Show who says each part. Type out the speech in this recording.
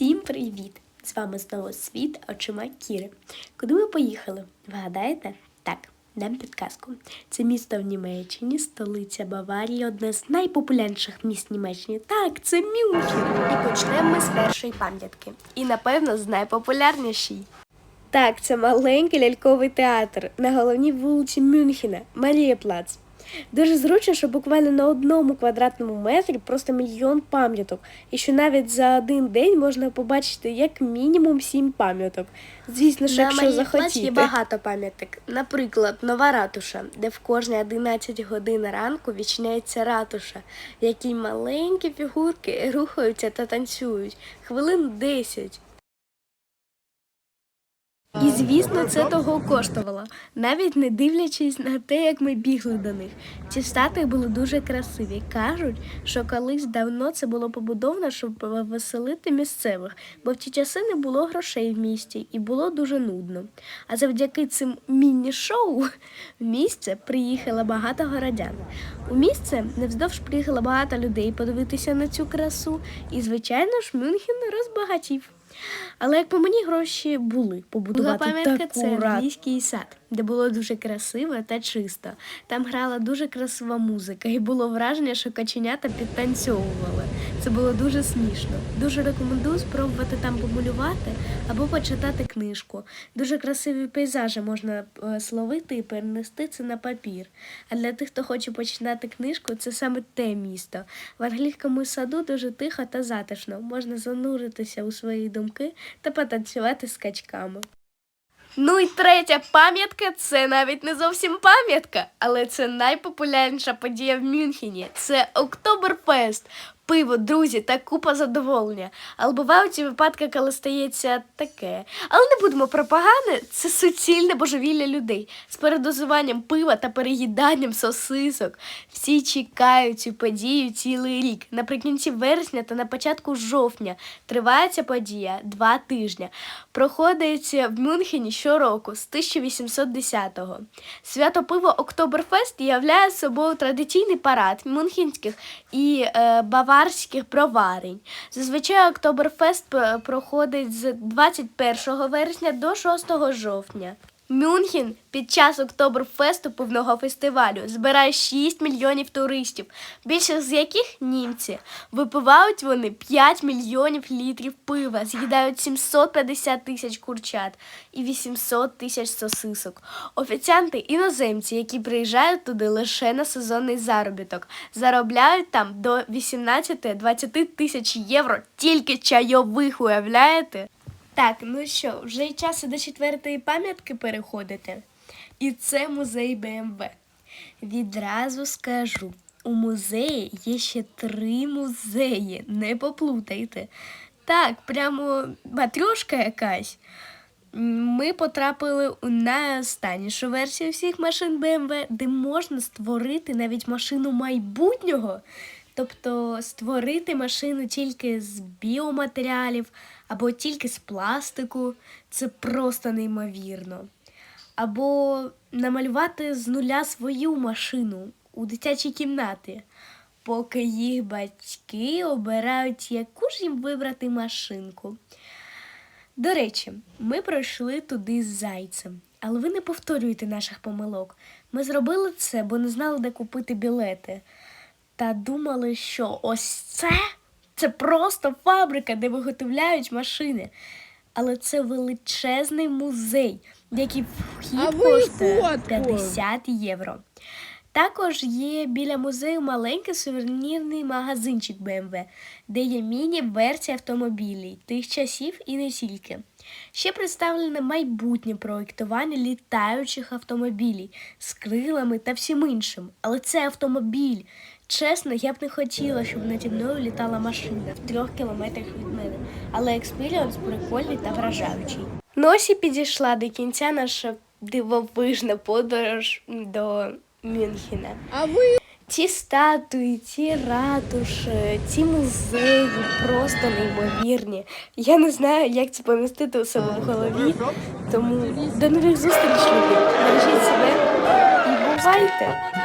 Speaker 1: Всім привіт! З вами знову світ очима Кіри. Куди ми поїхали? Вгадаєте? Так, дам підказку. Це місто в Німеччині, столиця Баварії, одне з найпопулярніших міст Німеччини. Так, це Мюнхен. І почнемо ми з першої пам'ятки. І, напевно, з найпопулярнішої. Так, це маленький ляльковий театр на головній вулиці Мюнхена, Марія Плац. Дуже зручно, що буквально на одному квадратному метрі просто мільйон пам'яток, і що навіть за один день можна побачити як мінімум сім пам'яток. Звісно ж,
Speaker 2: На
Speaker 1: якщо захотіти.
Speaker 2: є
Speaker 1: багато пам'яток. Наприклад, нова ратуша, де в кожні 11 годин ранку відчиняється ратуша, в якій маленькі фігурки рухаються та танцюють хвилин 10. І звісно, це того коштувало, навіть не дивлячись на те, як ми бігли до них. Ці статуї були дуже красиві. Кажуть, що колись давно це було побудовано, щоб веселити місцевих, бо в ті часи не було грошей в місті і було дуже нудно. А завдяки цим міні-шоу в місце приїхало багато городян. У місце невздовж приїхало багато людей подивитися на цю красу, і, звичайно ж, Мюнхен розбагатів. Але як по мені гроші були побудувати таку
Speaker 2: це
Speaker 1: англійський сад, де було дуже красиво та чисто. Там грала дуже красива музика, і було враження, що каченята підтанцьовували. Це було дуже смішно. Дуже рекомендую спробувати там помалювати або почитати книжку. Дуже красиві пейзажі можна е, словити і перенести це на папір. А для тих, хто хоче починати книжку, це саме те місто. В англійському саду дуже тихо та затишно. Можна зануритися у свої думки та потанцювати з качками. Ну і третя пам'ятка це навіть не зовсім пам'ятка, але це найпопулярніша подія в Мюнхені. Це Октоберфест. Пиво, друзі та купа задоволення. Але бувають і випадки, коли стається таке. Але не будемо про це суцільне божевілля людей з передозуванням пива та переїданням сосисок. Всі чекають цю подію цілий рік. Наприкінці вересня та на початку жовтня триває ця подія два тижні. Проходить в Мюнхені щороку з 1810-го. Свято пиво Октоберфест являє собою традиційний парад мюнхенських і е, баварських проварень. Зазвичай Октоберфест проходить з 21 вересня до 6 жовтня. Мюнхен під час Октоберфесту пивного фестивалю збирає 6 мільйонів туристів, більшість з яких німці. Випивають вони 5 мільйонів літрів пива, з'їдають 750 тисяч курчат і 800 тисяч сосисок. Офіціанти іноземці, які приїжджають туди лише на сезонний заробіток, заробляють там до 18-20 тисяч євро тільки чайових, уявляєте? Так, ну що, вже й час до четвертої пам'ятки переходити. І це музей БМВ. Відразу скажу, у музеї є ще три музеї, не поплутайте. Так, прямо матрьошка якась. Ми потрапили у найостаннішу версію всіх машин BMW, де можна створити навіть машину майбутнього. Тобто створити машину тільки з біоматеріалів або тільки з пластику це просто неймовірно. Або намалювати з нуля свою машину у дитячій кімнаті, поки їх батьки обирають, яку ж їм вибрати машинку. До речі, ми пройшли туди з зайцем, але ви не повторюєте наших помилок. Ми зробили це, бо не знали, де купити білети. Та думали, що ось це це просто фабрика, де виготовляють машини. Але це величезний музей, який вхід коштує 50 євро. Також є біля музею маленький сувенірний магазинчик BMW, де є міні-версія автомобілів тих часів і не тільки. Ще представлене майбутнє проєктування літаючих автомобілів з крилами та всім іншим. Але це автомобіль. Чесно, я б не хотіла, щоб наді мною літала машина в трьох кілометрах від мене. Але експіріонс прикольний та вражаючий. Ну ось і підійшла до кінця наша дивовижна подорож до Мюнхена.
Speaker 3: А ви
Speaker 1: Ці статуї, ці ратуші, ці музеї просто неймовірні. Я не знаю, як це помістити у себе в голові. Тому до нових зустрічей. Бережіть себе і бувайте!